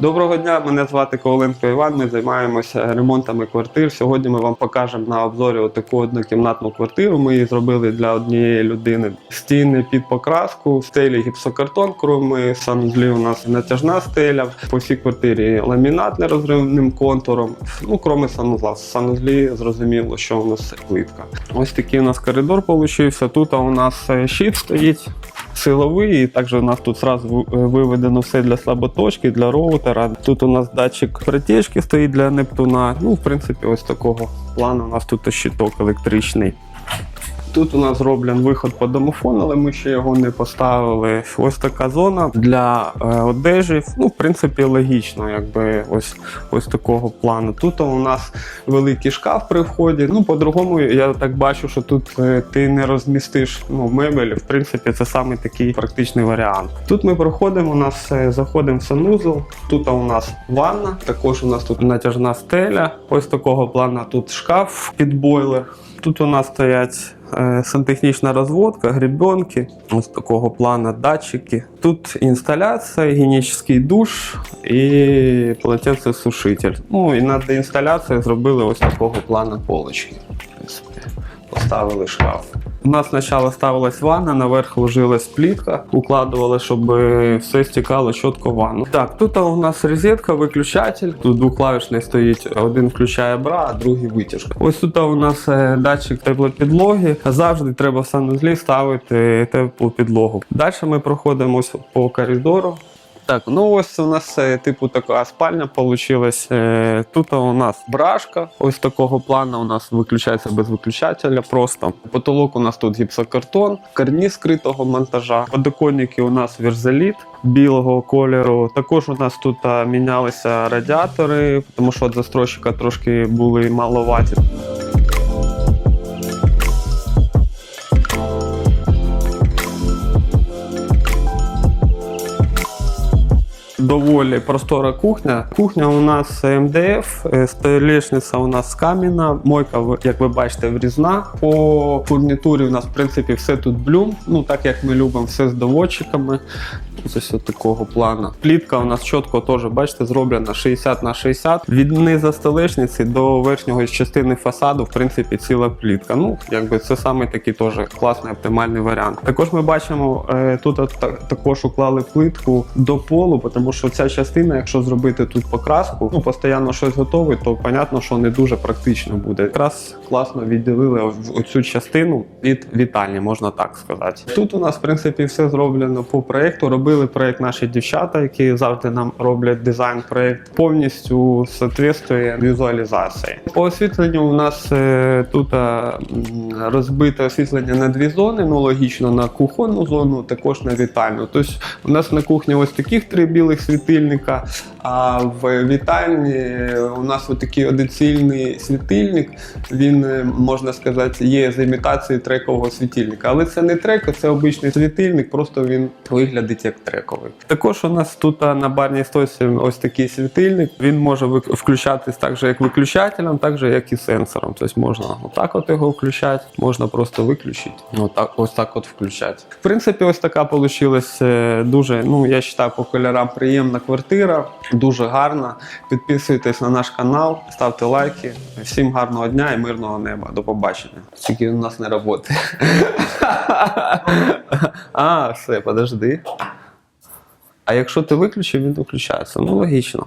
Доброго дня, мене звати Коваленко Іван. Ми займаємося ремонтами квартир. Сьогодні ми вам покажемо на обзорі таку однокімнатну квартиру. Ми її зробили для однієї людини. Стіни під покраску, в стелі гіпсокартон, крім санузлі у нас натяжна стеля. По всій квартирі ламінат нерозривним контуром. Ну, крім санузла. Санузлі зрозуміло, що у нас плитка. Ось такий у нас коридор получився. Тут у нас щит стоїть силовий, і також у нас тут зразу ви- виведено все для слаботочки, для роутера. Тут у нас датчик протечки стоїть для Нептуна. Ну, в принципі, ось такого плану у нас тут щиток електричний. Тут у нас зроблений виход по домофону, але ми ще його не поставили. Ось така зона для е, одежі. Ну, в принципі, логічно, якби ось, ось такого плану. Тут у нас великий шкаф при вході. Ну, по-другому, я так бачу, що тут е, ти не розмістиш ну, мебель. В принципі, це саме такий практичний варіант. Тут ми проходимо, у нас е, заходимо в санузел. Тут у нас ванна, також у нас тут натяжна стеля. Ось такого плану тут шкаф під бойлер. Тут у нас стоять е, сантехнічна розводка, гребенки, ось такого плана датчики. Тут інсталяція, гігієнічний душ і полотенцесушитель. Ну і над інсталяцією зробили ось такого плану полочки. Поставили шкаф. У нас спочатку ставилась ванна, наверх ложилась плітка, укладували, щоб е, все стікало чітко в ванну. Так, тут у нас розетка, виключатель. Тут двоклавішний стоїть, один включає бра, а другий витяжка. Ось тут у нас е, датчик теплопідлоги. Завжди треба в санузлі ставити теплу підлогу. Далі ми проходимо по коридору. Так, ну ось у нас е, типу така спальня получилась. Е, Тут у нас брашка, ось такого плану у нас виключається без виключателя просто. Потолок у нас тут гіпсокартон, карніз скритого монтажа, подоконники у нас вірзаліт білого кольору. Також у нас тут мінялися радіатори, тому що від застройщика трошки були маловаті. Доволі простора кухня. Кухня у нас МДФ, е, столешниця у нас кам'яна, мойка, як ви бачите, врізна. По фурнітурі у нас, в принципі, все тут блюм. Ну так як ми любимо, все з доводчиками. Ось такого плану. Плітка у нас чітко теж, бачите, зроблена 60 на 60. Від низа столешниці до верхньої частини фасаду, в принципі, ціла плітка. Ну, якби це саме такий теж класний оптимальний варіант. Також ми бачимо, е, тут також уклали плитку до полу, тому що ця частина, якщо зробити тут покраску, ну постійно щось готове, то понятно, що не дуже практично буде. Якраз класно відділили оцю частину від вітальні, можна так сказати. Тут у нас, в принципі, все зроблено по проєкту. Робили проєкт наші дівчата, які завжди нам роблять дизайн проєкт, повністю соответствує візуалізації. По освітленню у нас е, тут е, розбите освітлення на дві зони. Ну логічно на кухонну зону, також на вітальну. Тобто у нас на кухні ось таких три білих світильника. А в вітальні у нас такий одицільний світильник. Він е, можна сказати є з імітацією трекового світильника. Але це не трек, це обичний світильник, просто він виглядить як трековий. Також у нас тут на барній стойці ось такий світильник. Він може включатись так же, як виключателем, так же, як і сенсором. Тобто можна отак от його включати, можна просто виключити. Отак, ось так от включати. В принципі, ось така получилась е, дуже, ну я вважаю, по кольорам приємна квартира, дуже гарна. Підписуйтесь на наш канал, ставте лайки. Всім гарного дня і мирного неба. До побачення. Тільки у нас не роботи. А, все, подожди. А якщо ти виключив, він виключається. Ну логічно.